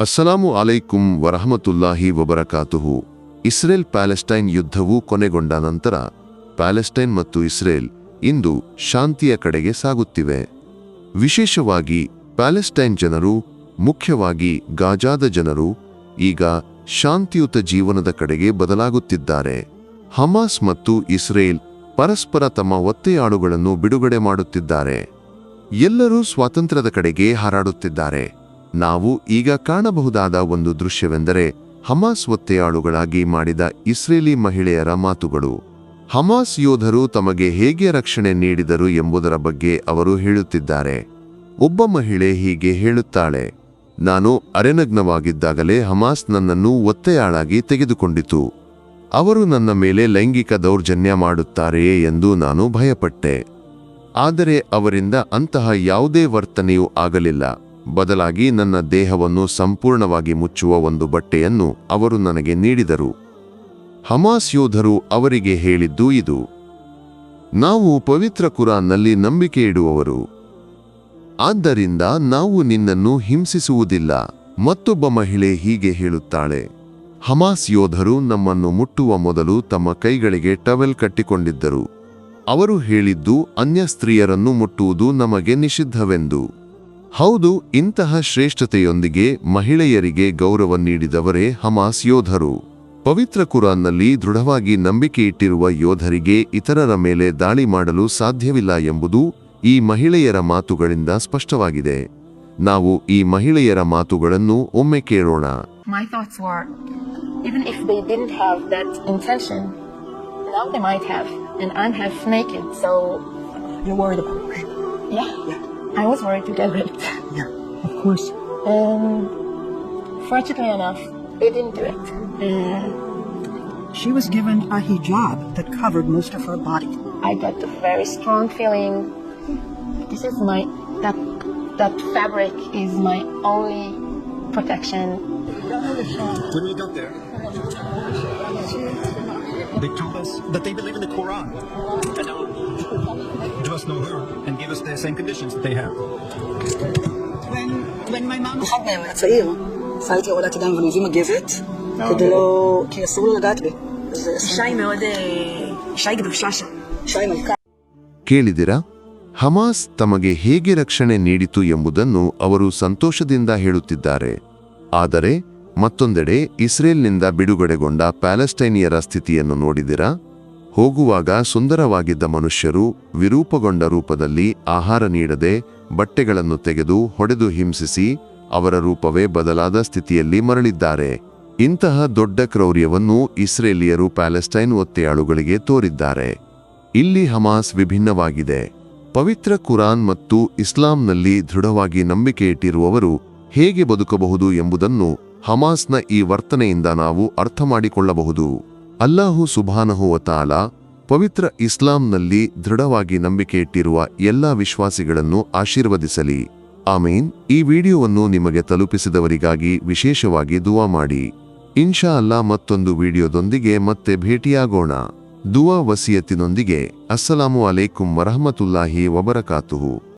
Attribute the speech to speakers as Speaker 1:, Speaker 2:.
Speaker 1: ಅಸ್ಸಲಾಮು ಅಲೈಕುಂ ವರಹಮತುಲ್ಲಾಹಿ ವಬರಕಾತುಹು. Israel Palestine ಯುದ್ಧವು ಕೊನೆಗೊಂಡ ನಂತರ Palestine ಮತ್ತು ಇಸ್ರೇಲ್ ಇಂದು ಶಾಂತಿಯ ಕಡೆಗೆ ಸಾಗುತ್ತಿವೆ. ವಿಶೇಷವಾಗಿ ಪ್ಯಾಲೆಸ್ಟೈನ್ ಜನರು, ಮುಖ್ಯವಾಗಿ ಗಾಜಾದ ಜನರು, ಈಗ ಶಾಂತಿಯುತ ಜೀವನದ ಕಡೆಗೆ ಬದಲಾಗುತ್ತಿದ್ದಾರೆ. ಹಮಾಸ್ ಮತ್ತು ಇಸ್ರೇಲ್ ಪರಸ್ಪರ ತಮ್ಮ ಒತ್ತೆಯಾಳುಗಳನ್ನು ಬಿಡುಗಡೆ ಮಾಡುತ್ತಿದ್ದಾರೆ. ಎಲ್ಲರೂ ಸ್ವಾತಂತ್ರ್ಯದ ಕಡೆಗೆ ಹಾರಾಡುತ್ತಿದ್ದಾರೆ. ನಾವು ಈಗ ಕಾಣಬಹುದಾದ ಒಂದು ದೃಶ್ಯವೆಂದರೆ ಹಮಾಸ್ ಒತ್ತೆಯಾಳುಗಳಾಗಿ ಮಾಡಿದ ಇಸ್ರೇಲಿ ಮಹಿಳೆಯರ ಮಾತುಗಳು. ಹಮಾಸ್ ಯೋಧರು ತಮಗೆ ಹೇಗೆ ರಕ್ಷಣೆ ನೀಡಿದರು ಎಂಬುದರ ಬಗ್ಗೆ ಅವರು ಹೇಳುತ್ತಿದ್ದಾರೆ. ಒಬ್ಬ ಮಹಿಳೆ ಹೀಗೆ ಹೇಳುತ್ತಾಳೆ, ನಾನು ಅರೆನಗ್ನವಾಗಿದ್ದಾಗಲೇ ಹಮಾಸ್ ನನ್ನನ್ನು ಒತ್ತೆಯಾಳಾಗಿ ತೆಗೆದುಕೊಂಡಿತು. ಅವರು ನನ್ನ ಮೇಲೆ ಲೈಂಗಿಕ ದೌರ್ಜನ್ಯ ಮಾಡುತ್ತಾರೆಯೇ ಎಂದು ನಾನು ಭಯಪಟ್ಟೆ. ಆದರೆ ಅವರಿಂದ ಅಂತಹ ಯಾವುದೇ ವರ್ತನೆಯೂ ಆಗಲಿಲ್ಲ. ಬದಲಾಗಿ ನನ್ನ ದೇಹವನ್ನು ಸಂಪೂರ್ಣವಾಗಿ ಮುಚ್ಚುವ ಒಂದು ಬಟ್ಟೆಯನ್ನು ಅವರು ನನಗೆ ನೀಡಿದರು. ಹಮಾಸ್ ಯೋಧರು ಅವರಿಗೆ ಹೇಳಿದ್ದು ಇದು, ನಾವು ಪವಿತ್ರ ಕುರಾನ್ನಲ್ಲಿ ನಂಬಿಕೆ ಇಡುವವರು. ಆದ್ದರಿಂದ ನಾವು ನಿನ್ನನ್ನು ಹಿಂಸಿಸುವುದಿಲ್ಲ, ಮತ್ತೊಬ್ಬ ಮಹಿಳೆ ಹೀಗೆ ಹೇಳುತ್ತಾಳೆ, ಹಮಾಸ್ ಯೋಧರು ನಮ್ಮನ್ನು ಮುಟ್ಟುವ ಮೊದಲು ತಮ್ಮ ಕೈಗಳಿಗೆ ಟವೆಲ್ ಕಟ್ಟಿಕೊಂಡಿದ್ದರು. ಅವರು ಹೇಳಿದ್ದು ಅನ್ಯ ಸ್ತ್ರೀಯರನ್ನು ಮುಟ್ಟುವುದು ನಮಗೆ ನಿಷಿದ್ಧವೆಂದು. ಹೌದು ಇಂತಹ ಶ್ರೇಷ್ಠತೆಯೊಂದಿಗೆ ಮಹಿಳೆಯರಿಗೆ ಗೌರವ ನೀಡಿದವರೇ ಹಮಾಸ್ ಯೋಧರು. ಪವಿತ್ರ ಕುರಾನ್ನಲ್ಲಿ ದೃಢವಾಗಿ ನಂಬಿಕೆ ಇಟ್ಟಿರುವ ಯೋಧರಿಗೆ ಇತರರ ಮೇಲೆ ದಾಳಿ ಮಾಡಲು ಸಾಧ್ಯವಿಲ್ಲ ಎಂಬುದು ಈ ಮಹಿಳೆಯರ ಮಾತುಗಳಿಂದ ಸ್ಪಷ್ಟವಾಗಿದೆ. ನಾವು ಈ ಮಹಿಳೆಯರ ಮಾತುಗಳನ್ನು ಒಮ್ಮೆ ಕೇಳೋಣ.
Speaker 2: My thoughts were, even if they didn't have that intention, now they might have, and I'm half naked, so
Speaker 3: You're worried about her.
Speaker 2: yeah, I was worried to get raped.
Speaker 3: Yeah, of course.
Speaker 2: And fortunately enough, they didn't do it. And
Speaker 3: She was given a hijab that covered most of her body.
Speaker 2: I got a very strong feeling. This is my that that fabric is my only protection.
Speaker 4: When we got there, they told us that they believe in the Quran. And now, give us no her and give us the same conditions that they have.
Speaker 3: When when my mom
Speaker 5: אחד מהם הצעיר, שאלתי הורדת ידיים ונזימה גבת, כדי לא... כי אסור לו לגעת בי. אז
Speaker 3: אישה היא מאוד... אה, אישה היא קדושה שם.
Speaker 5: אישה היא מלכה.
Speaker 1: ಕೇಳಿದಿರಾ Hamas ತಮಗೆ ಹೇಗೆ ರಕ್ಷಣೆ ನೀಡಿತು ಎಂಬುದನ್ನು ಅವರು ಸಂತೋಷದಿಂದ ಹೇಳುತ್ತಿದ್ದಾರೆ ಆದರೆ ಮತ್ತೊಂದೆಡೆ ಇಸ್ರೇಲ್ನಿಂದ ಬಿಡುಗಡೆಗೊಂಡ ಪ್ಯಾಲೆಸ್ಟೈನಿಯರ ಸ್ಥಿತಿಯನ್ನು ನೋಡಿದಿರಾ? ಹೋಗುವಾಗ ಸುಂದರವಾಗಿದ್ದ ಮನುಷ್ಯರು ವಿರೂಪಗೊಂಡ ರೂಪದಲ್ಲಿ ಆಹಾರ ನೀಡದೆ ಬಟ್ಟೆಗಳನ್ನು ತೆಗೆದು ಹೊಡೆದು ಹಿಂಸಿಸಿ ಅವರ ರೂಪವೇ ಬದಲಾದ ಸ್ಥಿತಿಯಲ್ಲಿ ಮರಳಿದ್ದಾರೆ. ಇಂತಹ ದೊಡ್ಡ ಕ್ರೌರ್ಯವನ್ನು ಇಸ್ರೇಲಿಯರು ಪ್ಯಾಲೆಸ್ಟೈನ್ ಒತ್ತೆಯಾಳುಗಳಿಗೆ ತೋರಿದ್ದಾರೆ. ಇಲ್ಲಿ ಹಮಾಸ್ ವಿಭಿನ್ನವಾಗಿದೆ. ಪವಿತ್ರ ಕುರಾನ್ ಮತ್ತು ಇಸ್ಲಾಂನಲ್ಲಿ ದೃಢವಾಗಿ ನಂಬಿಕೆ ಇಟ್ಟಿರುವವರು ಹೇಗೆ ಬದುಕಬಹುದು ಎಂಬುದನ್ನು ಹಮಾಸ್ನ ಈ ವರ್ತನೆಯಿಂದ ನಾವು ಅರ್ಥ ಮಾಡಿಕೊಳ್ಳಬಹುದು ಅಲ್ಲಾಹು ವತಾಲಾ ಪವಿತ್ರ ಇಸ್ಲಾಂನಲ್ಲಿ ದೃಢವಾಗಿ ನಂಬಿಕೆ ಇಟ್ಟಿರುವ ಎಲ್ಲಾ ವಿಶ್ವಾಸಿಗಳನ್ನು ಆಶೀರ್ವದಿಸಲಿ. ಆಮೀನ್. ಈ ವಿಡಿಯೋವನ್ನು ನಿಮಗೆ ತಲುಪಿಸಿದವರಿಗಾಗಿ ವಿಶೇಷವಾಗಿ ದುವಾ ಮಾಡಿ. ಇನ್ಶಾ ಅಲ್ಲಾ ಮತ್ತೊಂದು ವಿಡಿಯೋದೊಂದಿಗೆ ಮತ್ತೆ ಭೇಟಿಯಾಗೋಣ. ದುವಾ ವಸಿಯತ್ತಿನೊಂದಿಗೆ. ಅಸ್ಸಲಾಮು ಅಲೈಕುಂ ವರಹಮತುಲ್ಲಾಹಿ ವಬರಕಾತುಹು.